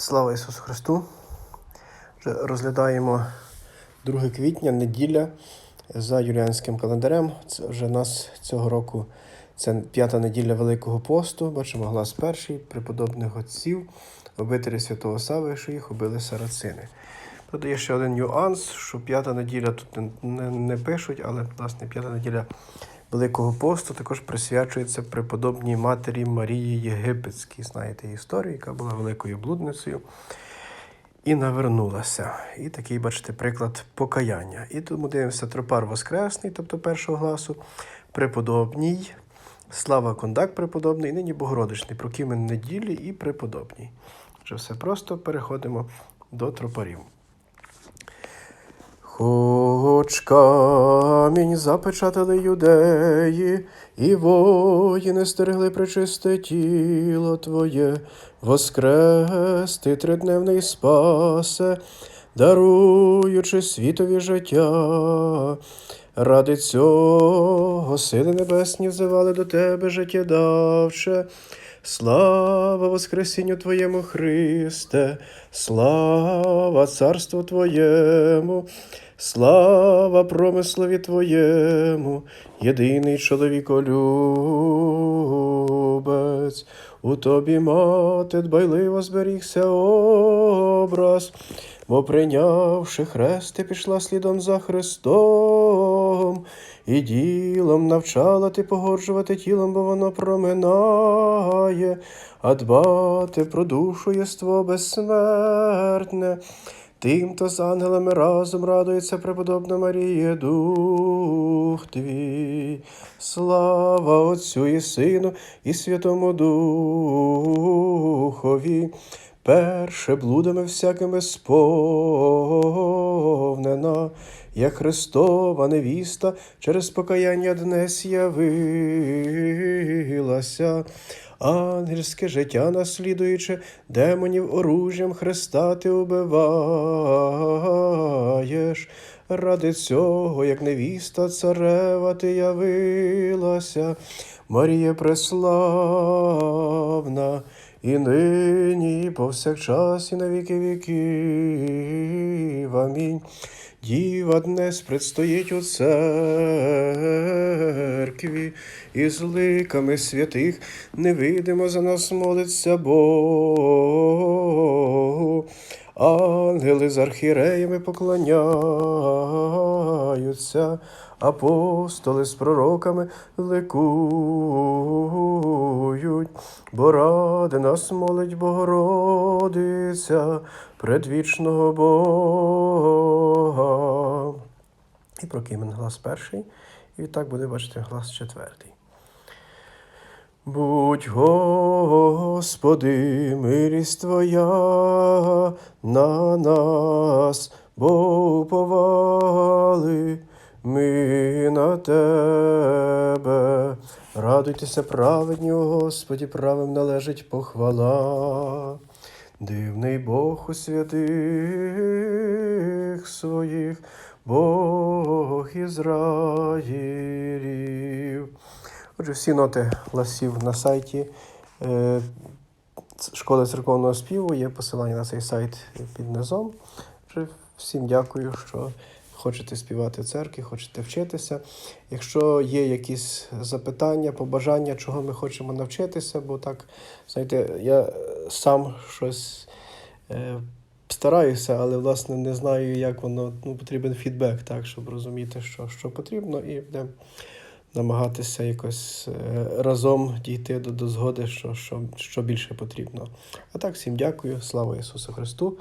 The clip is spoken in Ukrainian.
Слава Ісусу Христу! Розглядаємо 2 квітня, неділя за юліанським календарем. Це вже нас цього року це п'ята неділя Великого посту. Бачимо глас перший преподобних отців, обителі святого Сави, що їх убили сарацини. Тут є ще один нюанс, що п'ята неділя тут не, не, не пишуть, але власне п'ята неділя Великого посту також присвячується преподобній матері Марії Єгипетській. Знаєте історію, яка була великою блудницею і навернулася. І такий, бачите, приклад покаяння. І тому дивимося тропар Воскресний, тобто першого гласу, преподобній, слава кондак преподобний, нині Богородичний, прокімен неділі і преподобній. Вже все просто переходимо до тропарів. Хоч камінь запечатали юдеї, і воїни стерегли пречисте тіло Твоє, воскрес ти тридневний спасе, даруючи світові життя. Ради цього сили небесні взивали до Тебе життєдавче. Слава Воскресінню Твоєму, Христе, слава Царству Твоєму, слава промислові Твоєму, єдиний чоловіколюбець. У тобі, мати, дбайливо зберігся образ, бо прийнявши хрест, ти пішла слідом за Христом, і ділом навчала ти погоджувати тілом, бо воно проминає, а дбати про душу єство безсмертне. Тим, то з ангелами разом радується преподобна Марія, Дух твій. Слава Отцю і Сину, і Святому Духові. Перше блудами всякими сповнена, як Христова невіста через покаяння днес явилася. Ангельське життя наслідуючи, демонів оружжям Христа ти убиваєш. Ради цього, як невіста царева ти явилася, Марія преславна, і нині, і повсякчас, і на віки віків. Амінь. Діва днес предстоїть у церкві, і з ликами святих невидимо за нас молиться Богу. Ангели з архіреями поклоняються, апостоли з пророками ликують, бо ради нас молить Богородиця, предвічного Бога. І прокимен глас перший, і відтак буде бачити глас четвертий. Будь, Господи, милість Твоя на нас, бо уповали ми на Тебе. Радуйтеся, праведні, о Господі, правим належить похвала. Дивний Бог у святих своїх, Бог Ізраїлів. Отже, всі ноти ласів на сайті е, Школи церковного співу. Є посилання на цей сайт під низом. Всім дякую, що хочете співати в церкві, хочете вчитися. Якщо є якісь запитання, побажання, чого ми хочемо навчитися, бо так, знаєте, я сам щось. Е, Стараюся, але власне не знаю, як воно ну, потрібен фідбек, так, щоб розуміти, що, що потрібно, і будемо намагатися якось е, разом дійти до, до згоди, що, що, що більше потрібно. А так, всім дякую, слава Ісусу Христу!